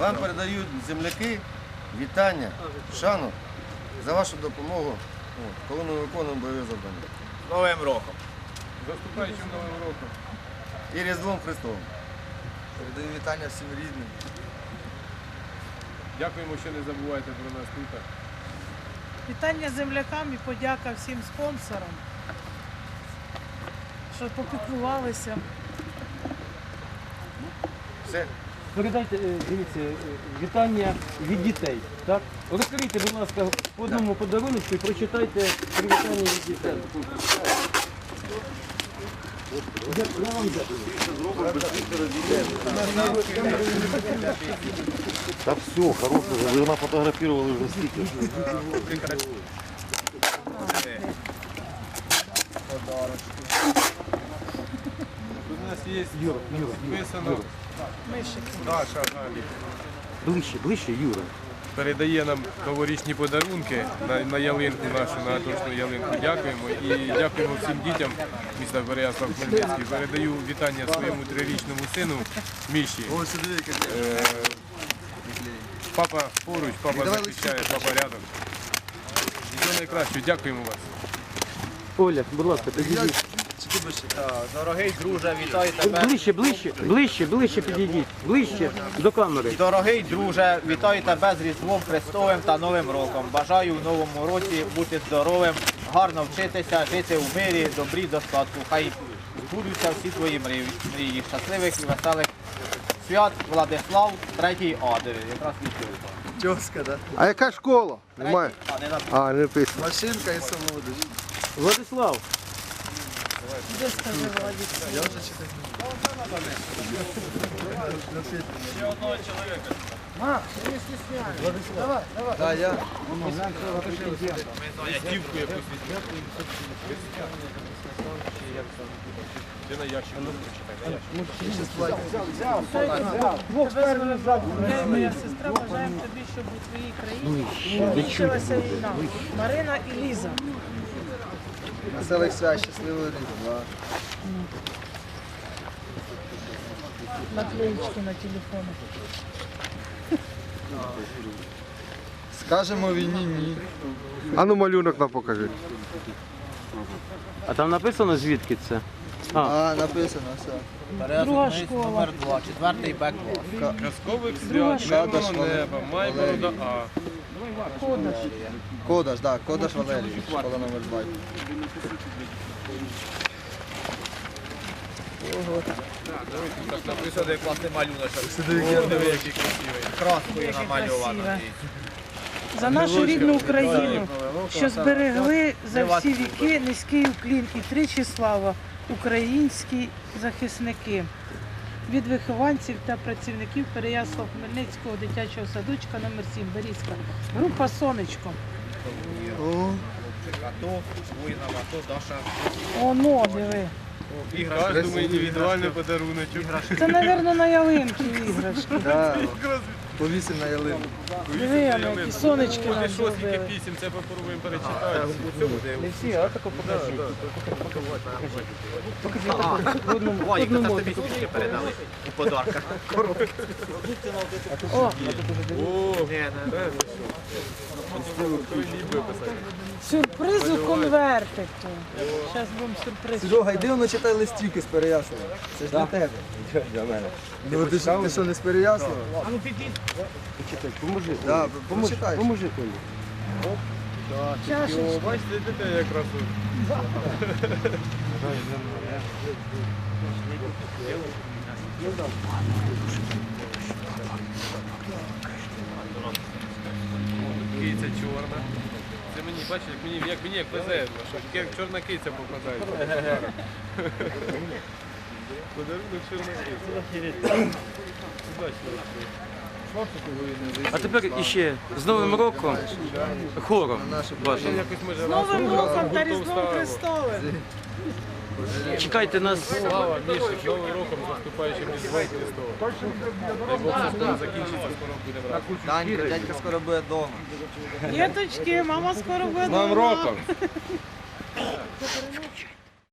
Вам передають земляки вітання, шану за вашу допомогу, от, коли ми виконуємо бойові завдання. Новим роком. Заступаючим Новим роком. І Різдвом Христовим. Передаю вітання всім рідним. Дякуємо, що не забувайте про нас тут. Вітання землякам і подяка всім спонсорам, що попіклувалися. Все. Передайте, е, дивіться, е, вітання від дітей. Так? Розкрийте, будь ласка, по одному подарунку і прочитайте привітання від дітей. Я, я вам дякую. Да все, хорош уже. Вы нафотографировали уже стикер. Тут у нас є Юра. Даша Галі. Ближче, ближче, Юра. Передає нам новорічні подарунки на, на ялинку нашу, на точну ялинку. Дякуємо і дякуємо всім дітям міста Переяслав Хмельницький. Передаю вітання своєму трирічному сину Міші. Ось сюди, яке Е, Папа поруч, папа захищає, папа рядом. Всього найкращого, дякуємо вас. Оля, будь ласка, підійдіть. Дорогий друже, вітаю тебе. Ближче, ближче, ближче, ближче підійдіть. Ближче до камери. Дорогий друже, вітаю тебе з Різдвом Христовим та Новим роком. Бажаю в новому році бути здоровим, гарно вчитися, жити в мирі, добрі, достатку. Хай збудуться всі твої мрії. мрії. Щасливих і веселих свят Владислав, третій Адер. Якраз відповідь. Тьоска, да? А яка школа? Немає. А, не написано. Машинка і самолодиш. Владислав, Де скажи Владик? Я вже читаю. Да, я. Ти на ящик прочитай. Тебе моя сестра, бажаємо тобі, щоб у твоїй країні закінчилася війна. Марина і Ліза. Веселих свят, щасливого різдва. Наклеїчки на телефони. Скажемо війні ні. А ну малюнок нам покажи. а там написано звідки це? А, А, написано все. Друга школа. Номер 2, четвертий Б-клас. Казкових свят, мирного неба, Майборода А. Ходиш. Кодаш, да, Кодаш Валерій, школа номер 2. Так написано, як класний малюнок. Сюди, Диви, який красивий. Краскою намальовано. За нашу рідну Україну, що зберегли за всі віки низький уклін і тричі слава українські захисники. Від вихованців та працівників Переяслав Хмельницького дитячого садочка номер 7 Берізька. Група Сонечко. О, АТО, воїнам АТО, Даша. Оно, диви. Кожному індивідуальний подарунок. Це, мабуть, на ялинки іграшки. Повісим на ялинку. Диви, які сонечки нам зробили. пісім, це попробуємо перечитати. не всі, а тако покажіть. Ой, це тобі сумки передали у подарках. Коробки. О, О, не, не. Сюрприз у конвертику. Зараз будемо сюрприз. Серега, йди воно читай листівки з Переяслава. Це ж для тебе. Для мене. Ну ти що, ти що не з Переяслава? Почитай, поможи. Да, Поможи, почитай. поможи Колі. Чашечки. Бачите, дитина якраз. Киця чорна. Це мені, бачиш, як мені, як мені як везе, що як чорна киця попадається. Подарунок чорна киця. А тепер іще з Новим роком хором вашим. З Новим роком та Різдвом. Христовим. Чекайте нас. Слава Міша, з Новим роком, з наступаючим Різдвом Христовим. Дай Бог, все скоро закінчиться, скоро будемо разом. Данька, дядька скоро буде вдома. Діточки, мама скоро буде З Новим роком!